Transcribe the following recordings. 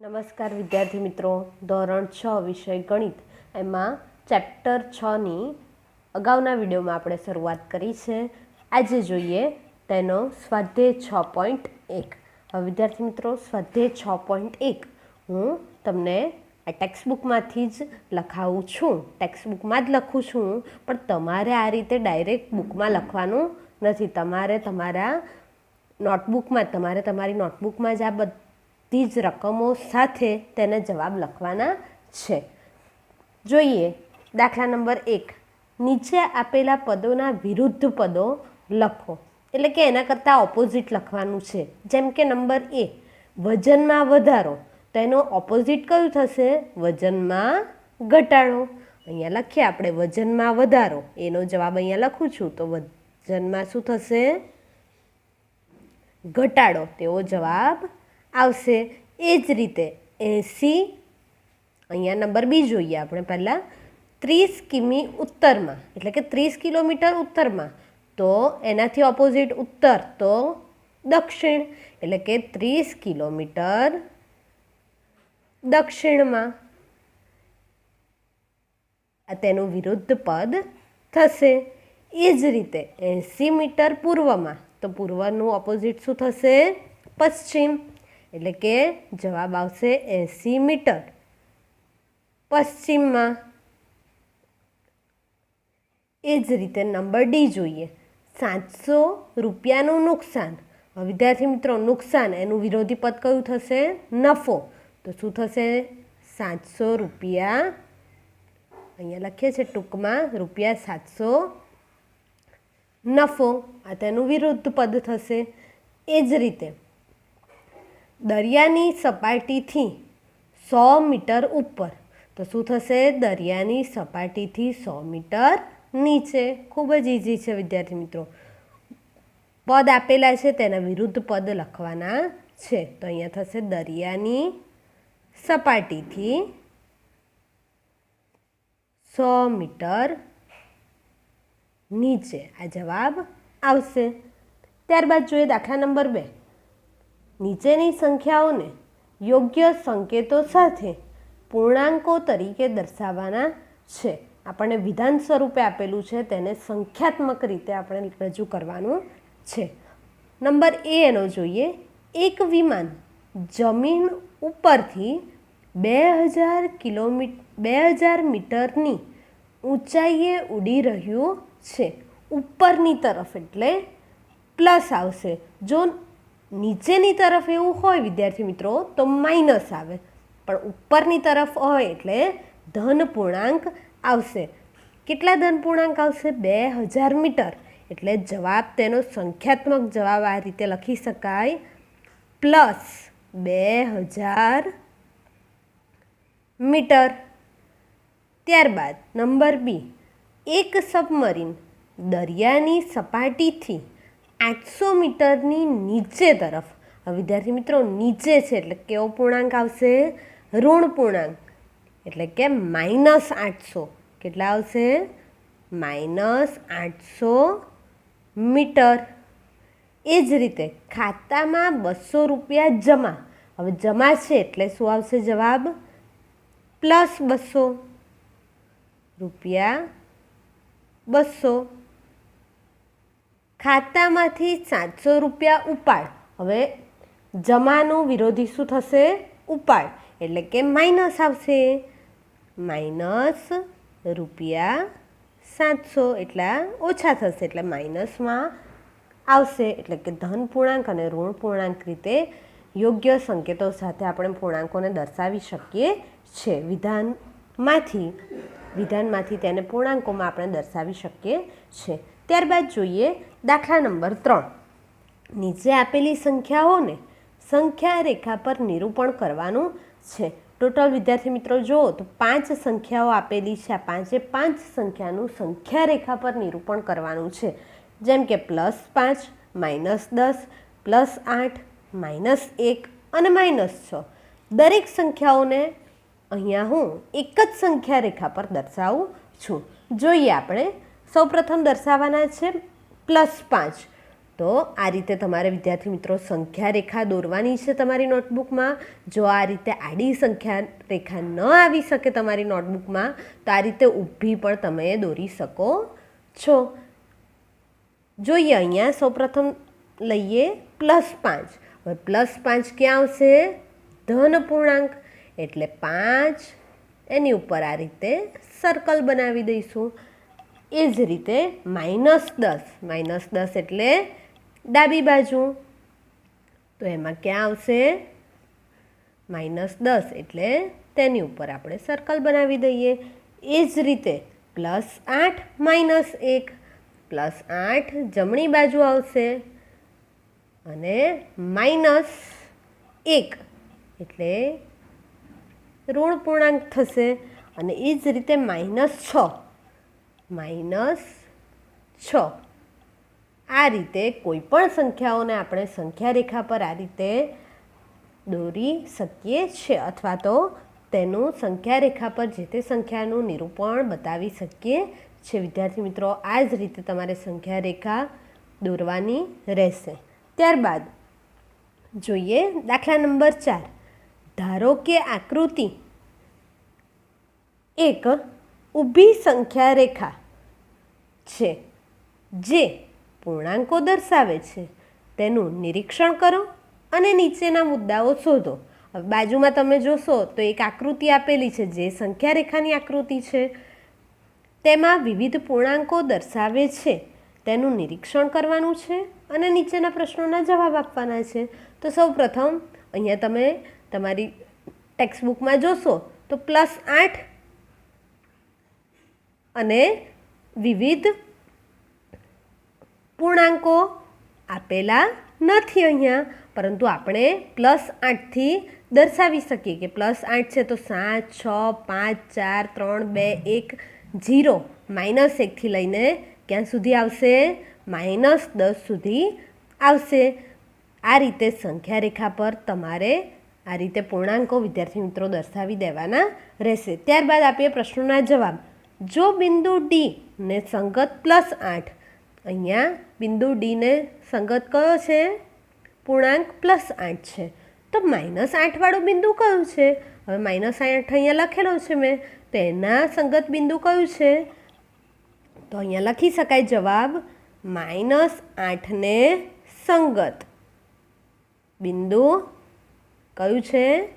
નમસ્કાર વિદ્યાર્થી મિત્રો. ધોરણ છ વિષય ગણિત. એમાં ચેપ્ટર છની અગાઉના વિડીયોમાં આપણે શરૂઆત કરી છે. આજે જોઈએ તેનો સ્વાધ્યાય છ પોઈન્ટ એક. હવે વિદ્યાર્થી મિત્રો, સ્વાધ્યાય છ પોઈન્ટ એક હું તમને આ ટેક્સ્ટબુકમાંથી જ લખાવું છું. ટેક્સ્ટબુકમાં જ લખું છું, પણ તમારે આ રીતે ડાયરેક્ટ બુકમાં લખવાનું નથી. તમારે તમારા નોટબુકમાં તમારે તમારી નોટબુકમાં જ આ બધી જ રકમો સાથે તેને જવાબ લખવાના છે. જોઈએ, દાખલા નંબર એક. નીચે આપેલા પદોના વિરુદ્ધ પદો લખો. એટલે કે એના કરતાં ઓપોઝિટ લખવાનું છે. જેમ કે નંબર એ, વજનમાં વધારો. તો એનો ઓપોઝિટ કયું થશે? વજનમાં ઘટાડો. અહીંયા લખીએ આપણે, વજનમાં વધારો. એનો જવાબ અહીંયા લખું છું. તો વજનમાં શું થશે? ઘટાડો. તેવો જવાબ આવશે. એ જ રીતે એંસી અહીંયા નંબર બી જોઈએ આપણે પહેલાં, ત્રીસ કિમી ઉત્તરમાં, એટલે કે ત્રીસ કિલોમીટર ઉત્તરમાં. તો એનાથી ઓપોઝિટ ઉત્તર, તો દક્ષિણ, એટલે કે ત્રીસ કિલોમીટર દક્ષિણમાં. આ તેનું વિરુદ્ધ પદ થશે. એ જ રીતે એંસી મીટર પૂર્વમાં, તો પૂર્વનું ઓપોઝિટ શું થશે? પશ્ચિમ. એટલે કે જવાબ આવશે એંસી મીટર. પશ્ચિમમાં એ જ રીતે નંબર ડી જોઈએ. સાતસો રૂપિયાનું નુકસાન. વિદ્યાર્થી મિત્રો, નુકસાન, એનું વિરોધી પદ કયું થશે? નફો. તો શું થશે? સાતસો રૂપિયા. અહીંયા લખીએ છીએ ટૂંકમાં, રૂપિયા સાતસો નફો. આ તેનું વિરુદ્ધ પદ થશે. એ જ રીતે દરિયાની સપાટીથી સો મીટર ઉપર. તો શું થશે? દરિયાની સપાટીથી સો મીટર નીચે. ખૂબ જ ઇઝી છે, વિદ્યાર્થી મિત્રો. પદ આપેલા છે, તેના વિરુદ્ધ પદ લખવાના છે. તો અહીંયા થશે દરિયાની સપાટીથી સો મીટર નીચે. આ જવાબ આવશે. ત્યારબાદ જોઈએ દાખલા નંબર બે. નીચેની સંખ્યાઓને યોગ્ય સંકેતો સાથે પૂર્ણાંકો તરીકે દર્શાવવાના છે. આપણને વિધાન સ્વરૂપે આપેલું છે, તેને સંખ્યાત્મક રીતે આપણે રજૂ કરવાનું છે. નંબર એ એનો જોઈએ. એક વિમાન જમીન ઉપરથી બે હજાર કિલોમીટર બે હજાર મીટરની ઊંચાઈએ ઉડી રહ્યું છે. ઉપરની તરફ એટલે પ્લસ આવશે. જો નીચેની તરફ એવું હોય, વિદ્યાર્થી મિત્રો, તો માઇનસ આવે. પણ ઉપરની તરફ હોય એટલે ધન પૂર્ણાંક આવશે. કેટલા ધન પૂર્ણાંક આવશે? બે હજાર મીટર. એટલે જવાબ તેનો સંખ્યાત્મક જવાબ આ રીતે લખી શકાય. પ્લસ બે હજાર મીટર. ત્યારબાદ નંબર બી એક સબમરીન દરિયાની સપાટીથી આઠસો મીટરની નીચે તરફ. વિદ્યાર્થી મિત્રો, નીચે છે એટલે કેવો પૂર્ણાંક આવશે? ઋણ પૂર્ણાંક. એટલે કે માઇનસ આઠસો. કેટલા આવશે? માઇનસ આઠસો મીટર. એ જ રીતે ખાતામાં બસો રૂપિયા જમા. હવે જમા છે એટલે શું આવશે જવાબ? પ્લસ બસો. રૂપિયા બસો. ખાતામાંથી સાતસો રૂપિયા ઉપાડ. હવે જમાનું વિરોધી શું થશે? ઉપાડ. એટલે કે માઇનસ આવશે. માઇનસ રૂપિયા સાતસો. એટલા ઓછા થશે. એટલે માઇનસમાં આવશે. એટલે કે ધન પૂર્ણાંક અને ઋણ પૂર્ણાંક રીતે યોગ્ય સંકેતો સાથે આપણે પૂર્ણાંકોને દર્શાવી શકીએ છે વિધાનમાંથી વિધાનમાંથી તેને પૂર્ણાંકોમાં આપણે દર્શાવી શકીએ છીએ. ત્યારબાદ જોઈએ દાખલા નંબર ત્રણ. નીચે આપેલી સંખ્યાઓને સંખ્યા રેખા પર નિરૂપણ કરવાનું છે. ટોટલ વિદ્યાર્થી મિત્રો, જુઓ તો પાંચ સંખ્યાઓ આપેલી છે. આ પાંચે પાંચ સંખ્યાનું સંખ્યા રેખા પર નિરૂપણ કરવાનું છે. જેમ કે પ્લસ પાંચ, માઇનસ દસ, પ્લસ આઠ, માઇનસ એક અને માઇનસ છ. દરેક સંખ્યાઓને અહીંયા હું એક જ સંખ્યા રેખા પર દર્શાવું છું. જોઈએ આપણે. સૌપ્રથમ દર્શાવવાના છે પ્લસ પાંચ. તો આ રીતે તમારે વિદ્યાર્થી મિત્રો સંખ્યા રેખા દોરવાની છે તમારી નોટબુકમાં. જો આ રીતે આડી સંખ્યા રેખા ન આવી શકે તમારી નોટબુકમાં, તો આ રીતે ઊભી પણ તમે દોરી શકો છો. જોઈએ અહીંયા સૌપ્રથમ લઈએ પ્લસ પાંચ. હવે પ્લસ પાંચ ક્યાં આવશે? ધન પૂર્ણાંક. એટલે પાંચ. એની ઉપર આ રીતે સર્કલ બનાવી દઈશું. એ જ રીતે માઇનસ દસ. માઇનસ દસ એટલે ડાબી બાજુ. તો એમાં ક્યાં આવશે? માઇનસ દસ એટલે તેની ઉપર આપણે સર્કલ બનાવી દઈએ. એ જ રીતે પ્લસ આઠ, માઇનસ એક. પ્લસ આઠ જમણી બાજુ આવશે. અને માઇનસ એક એટલે ઋણ પૂર્ણાંક થશે. અને એ જ રીતે માઇનસ છ. માઇનસ છ. આ રીતે કોઈ પણ સંખ્યાઓને આપણે સંખ્યા રેખા પર આ રીતે દોરી શકીએ છીએ અથવા તો તેનું સંખ્યા રેખા પર જે તે સંખ્યાનું નિરૂપણ બતાવી શકીએ છીએ. વિદ્યાર્થી મિત્રો, આ જ રીતે તમારે સંખ્યા રેખા દોરવાની રહેશે. ત્યારબાદ જોઈએ દાખલા નંબર ચાર. ધારો કે આકૃતિ એક ઊભી સંખ્યા રેખા છે, જે પૂર્ણાંકો દર્શાવે છે. તેનું નિરીક્ષણ કરો અને નીચેના મુદ્દાઓ શોધો. બાજુમાં તમે જોશો તો એક આકૃતિ આપેલી છે, જે સંખ્યા રેખાની આકૃતિ છે. તેમાં વિવિધ પૂર્ણાંકો દર્શાવે છે. તેનું નિરીક્ષણ કરવાનું છે અને નીચેના પ્રશ્નોના જવાબ આપવાના છે. તો સૌ પ્રથમ, અહીંયા તમે તમારી ટેક્સ્ટબુકમાં જોશો તો પ્લસ આઠ અને વિવિધ પૂર્ણાંકો આપેલા નથી અહીંયા. પરંતુ આપણે પ્લસ આઠથી દર્શાવી શકીએ કે પ્લસ આઠ છે તો સાત, છ, પાંચ, ચાર, ત્રણ, બે, એક જીરો માઇનસ એકથી લઈને ક્યાં સુધી આવશે? માઇનસ દસ સુધી આવશે. આ રીતે સંખ્યા રેખા પર તમારે આ રીતે પૂર્ણાંકો વિદ્યાર્થી મિત્રો દર્શાવી દેવાના રહેશે. ત્યારબાદ આપીએ પ્રશ્નોના જવાબ. જો બિંદુ ડી ને સંગત પ્લસ આઠ, અહીંયા બિંદુ ડીને સંગત કયો છે? પૂર્ણાંક પ્લસ આઠ છે. તો માઇનસ આઠવાળું બિંદુ કયું છે? હવે માઇનસ આઠ અહીંયા લખેલો છે મેં, તો એના સંગત બિંદુ કયું છે? તો અહીંયા લખી શકાય જવાબ માઇનસ આઠને સંગત. બિંદુ કયું છે?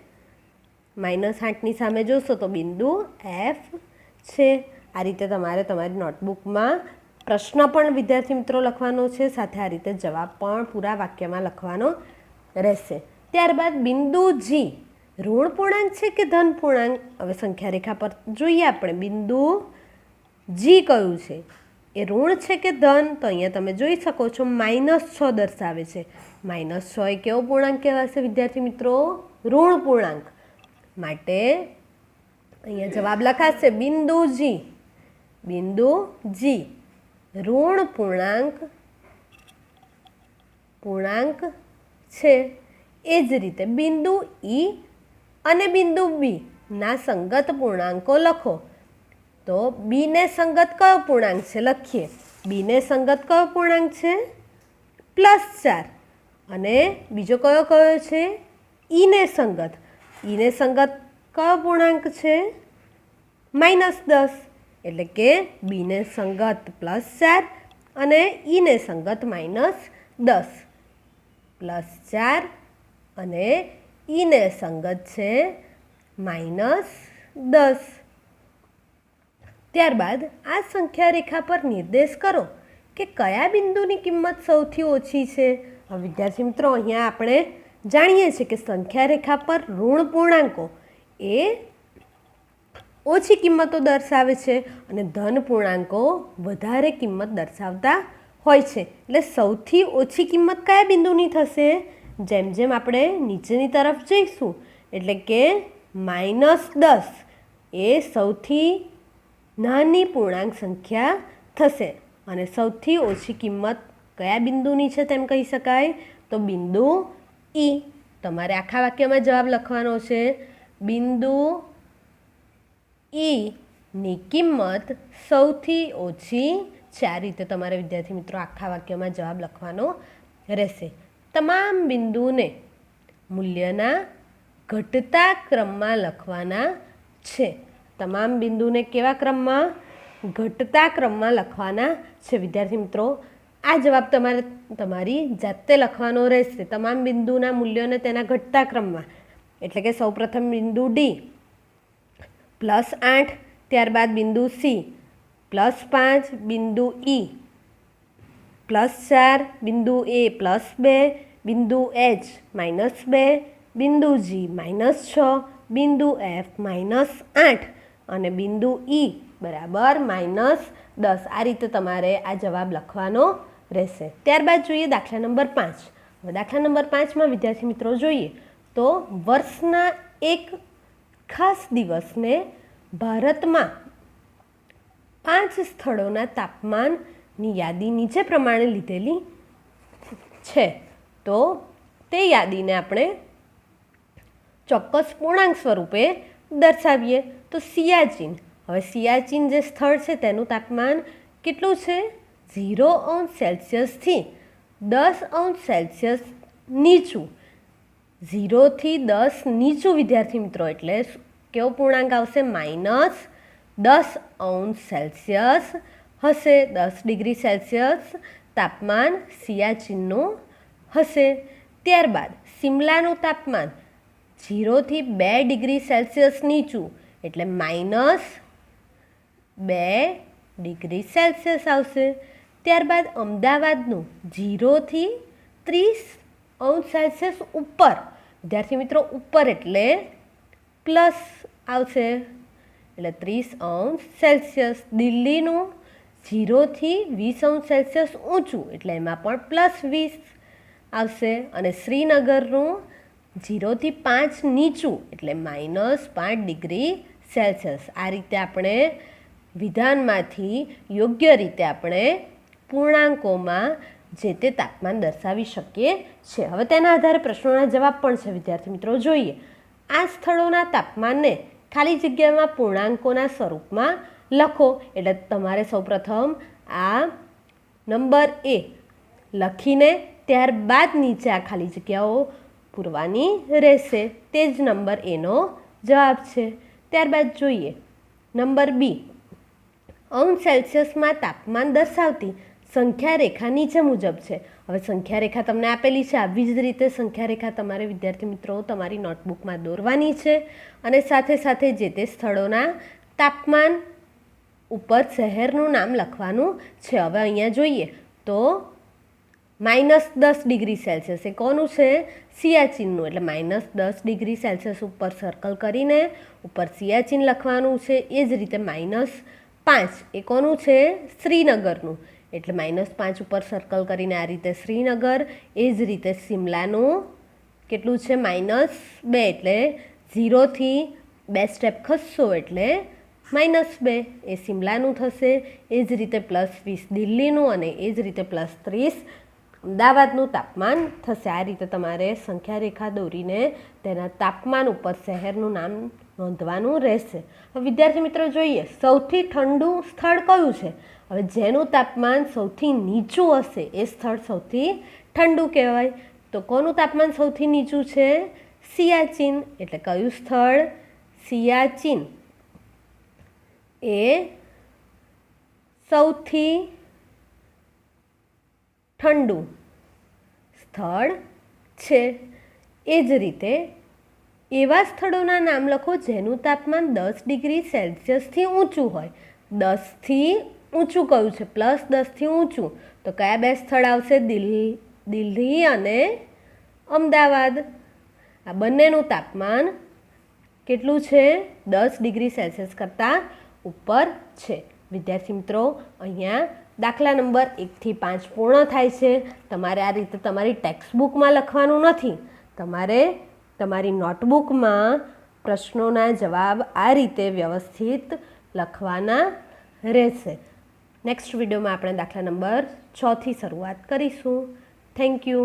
માઇનસ આઠની સામે જોશો તો બિંદુ એફ છે. આ રીતે તમારે તમારી નોટબુકમાં પ્રશ્ન પણ વિદ્યાર્થી મિત્રો લખવાનો છે. સાથે આ રીતે જવાબ પણ પૂરા વાક્યમાં લખવાનો રહેશે. ત્યારબાદ બિંદુ જી ઋણ પૂર્ણાંક છે કે ધન પૂર્ણાંક? હવે સંખ્યા રેખા પર જોઈએ આપણે. બિંદુ જી કયું છે? એ ઋણ છે કે ધન? તો અહીંયા તમે જોઈ શકો છો માઇનસ છ દર્શાવે છે. માઇનસ છ એ કેવો પૂર્ણાંક કહેવાશે વિદ્યાર્થી મિત્રો? ઋણ પૂર્ણાંક. માટે અહીંયા જવાબ લખાશે બિંદુ જી બિંદુ જી ઋણ પૂર્ણાંક. પૂર્ણાંક છે. એ જ રીતે બિંદુ ઈ અને બિંદુ બી ના સંગત પૂર્ણાંકો લખો. તો બીને સંગત કયો પૂર્ણાંક છે? લખીએ. બીને સંગત કયો પૂર્ણાંક છે? પ્લસ ચાર. અને બીજો કયો કયો છે? ઈને સંગત. ઈને સંગત કયો પૂર્ણાંક છે? માઇનસ દસ, એટલે કે બીને સંગત પ્લસ ચાર અને ઈને સંગત માઇનસ દસ. પ્લસ ચાર અને ઈને સંગત છે માઇનસ દસ. ત્યારબાદ આ સંખ્યા રેખા પર નિર્દેશ કરો કે કયા બિંદુની કિંમત સૌથી ઓછી છે. વિદ્યાર્થી મિત્રો, અહીંયા આપણે જાણીએ છીએ કે સંખ્યા રેખા પર ઋણ પૂર્ણાંકો એ ઓછી કિંમતો દર્શાવે છે અને ધન પૂર્ણાંકો વધારે કિંમત દર્શાવતા હોય છે. એટલે સૌથી ઓછી કિંમત કયા બિંદુની થશે? જેમ જેમ આપણે નીચેની તરફ જઈશું, એટલે કે માઇનસ દસ એ સૌથી નાની પૂર્ણાંક સંખ્યા થશે. અને સૌથી ઓછી કિંમત કયા બિંદુની છે તેમ કહી શકાય? તો બિંદુ ઈ. તમારે આખા વાક્યમાં જવાબ લખવાનો છે. બિંદુ ઈ ની કિંમત સૌથી ઓછી છે આ રીતે તમારે વિદ્યાર્થી મિત્રો આખા વાક્યમાં જવાબ લખવાનો રહેશે. તમામ બિંદુને મૂલ્યના ઘટતા ક્રમમાં લખવાના છે. તમામ બિંદુને કેવા ક્રમમાં? ઘટતા ક્રમમાં લખવાના છે. વિદ્યાર્થી મિત્રો, આ જવાબ તમારે તમારી જાતે લખવાનો રહેશે. તમામ બિંદુના મૂલ્યોને તેના ઘટતા ક્રમમાં. એટલે કે સૌપ્રથમ બિંદુ ડી પ્લસ આઠ, ત્યારબાદ બિંદુ સી પ્લસ પાંચ, બિંદુ ઈ પ્લસ ચાર, બિંદુ એ પ્લસ બે, બિંદુ એચ માઇનસ બે, બિંદુ જી માઇનસ છ, બિંદુ એફ માઇનસ આઠ અને બિંદુ ઈ બરાબર માઇનસ દસ. આ રીતે તમારે આ જવાબ લખવાનો રહેશે. ત્યારબાદ જોઈએ દાખલા નંબર પાંચ. હવે દાખલા નંબર પાંચમાં વિદ્યાર્થી મિત્રો જોઈએ. તો વર્ષના એક ખાસ દિવસને ભારતમાં પાંચ સ્થળોના તાપમાનની યાદી નીચે પ્રમાણે લીધેલી છે. તો તે યાદીને આપણે ચોક્કસ પૂર્ણાંક સ્વરૂપે દર્શાવીએ. તો સિયાચીન. હવે સિયાચીન જે સ્થળ છે તેનું તાપમાન કેટલું છે? ઝીરો અંશ સેલ્સિયસથી દસ અંશ સેલ્સિયસ નીચું. ઝીરોથી દસ નીચું વિદ્યાર્થી મિત્રો, એટલે કેવો પૂર્ણાંક આવશે? માઇનસ દસ અંશ સેલ્સિયસ હશે, દસ ડિગ્રી સેલ્સિયસ તાપમાન સિયાચીનનું હશે. ત્યારબાદ સિમલાનું તાપમાન ઝીરોથી બે ડિગ્રી સેલ્સિયસ નીચું, એટલે માઇનસ બે ડિગ્રી સેલ્સિયસ આવશે. ત્યારબાદ અમદાવાદનું ઝીરોથી ત્રીસ અંશ સેલ્સિયસ ઉપર. વિદ્યાર્થી મિત્રો, ઉપર એટલે પ્લસ આવશે. એટલે ત્રીસ અંશ સેલ્સિયસ. દિલ્હીનું ઝીરોથી વીસ અંશ સેલ્સિયસ ઊંચું. એટલે એમાં પણ પ્લસ વીસ આવશે. અને શ્રીનગરનું ઝીરોથી પાંચ નીચું. એટલે માઇનસ પાંચ ડિગ્રી સેલ્સિયસ. આ રીતે આપણે વિધાનમાંથી યોગ્ય રીતે આપણે પૂર્ણાંકોમાં જે તે તાપમાન દર્શાવી શકીએ છે. હવે તેના આધારે પ્રશ્નોના જવાબ પણ છે, વિદ્યાર્થી મિત્રો, જોઈએ. આ સ્થળોના તાપમાનને ખાલી જગ્યામાં પૂર્ણાંકોના સ્વરૂપમાં લખો. એટલે તમારે સૌપ્રથમ આ નંબર એ લખીને ત્યારબાદ નીચે આ ખાલી જગ્યાઓ પૂરવાની રહેશે. તે જ નંબર એનો જવાબ છે. ત્યારબાદ જોઈએ. Number B. અંશ સેલ્સિયસમાં તાપમાન દર્શાવતી સંખ્યા રેખા નીચે મુજબ છે. હવે સંખ્યા રેખા તમને આપેલી છે. આવી જ રીતે સંખ્યા રેખા તમારે વિદ્યાર્થી મિત્રો તમારી નોટબુકમાં દોરવાની છે અને સાથે સાથે જે તે સ્થળોના તાપમાન ઉપર શહેરનું નામ લખવાનું છે. હવે અહીંયા જોઈએ તો માઇનસ દસ ડિગ્રી સેલ્સિયસ એ કોનું છે? સિયાચીનનું. એટલે માઇનસ દસ ડિગ્રી સેલ્સિયસ ઉપર સર્કલ કરીને ઉપર સિયાચીન લખવાનું છે. એ જ રીતે માઇનસ પાંચ એ કોનું છે? શ્રીનગરનું. એટલે માઇનસ પાંચ ઉપર સર્કલ કરીને આ રીતે શ્રીનગર, એ જ રીતે સિમલાનું કેટલું છે? માઇનસ બે એટલે ઝીરોથી બે સ્ટેપ ખસશો એટલે માઇનસ બે. એ સિમલાનું થશે, એ જ રીતે પ્લસ વીસ દિલ્હીનું અને એ જ રીતે પ્લસ ત્રીસ અમદાવાદનું તાપમાન થશે. આ રીતે તમારે સંખ્યા રેખા દોરીને તેના તાપમાન ઉપર શહેરનું નામ નોંધવાનું રહેશે. હવે વિદ્યાર્થી મિત્રો જોઈએ, સૌથી ઠંડુ સ્થળ કયું છે? હવે જેનું તાપમાન સૌથી નીચું હશે, એ સ્થળ સૌથી ઠંડુ કહેવાય. તો કોનું તાપમાન સૌથી નીચું છે? સિયાચીન. એટલે કયું સ્થળ? સિયાચીન. એ સૌથી ઠંડુ સ્થળ છે. એ જ રીતે એવા સ્થળોના નામ લખો જેનું તાપમાન દસ ડિગ્રી સેલ્સિયસથી ઊંચું હોય. દસથી ઊંચું કયું છે? પ્લસ દસથી ઊંચું. તો કયા બે સ્થળ આવશે? દિલ્હી દિલ્હી અને અમદાવાદ. આ બંનેનું તાપમાન કેટલું છે? દસ ડિગ્રી સેલ્સિયસ કરતાં ઉપર છે. વિદ્યાર્થી મિત્રો, અહીંયા દાખલા નંબર એકથી પાંચ પૂર્ણ થાય છે. તમારે આ રીતે તમારી ટેક્સ્ટબુકમાં લખવાનું નથી. તમારે તમારી નોટબુકમાં પ્રશ્નોના જવાબ આ રીતે વ્યવસ્થિત લખવાના રહેશે. નેક્સ્ટ વિડીયોમાં આપણે દાખલા નંબર છથી શરૂઆત કરીશું. Thank you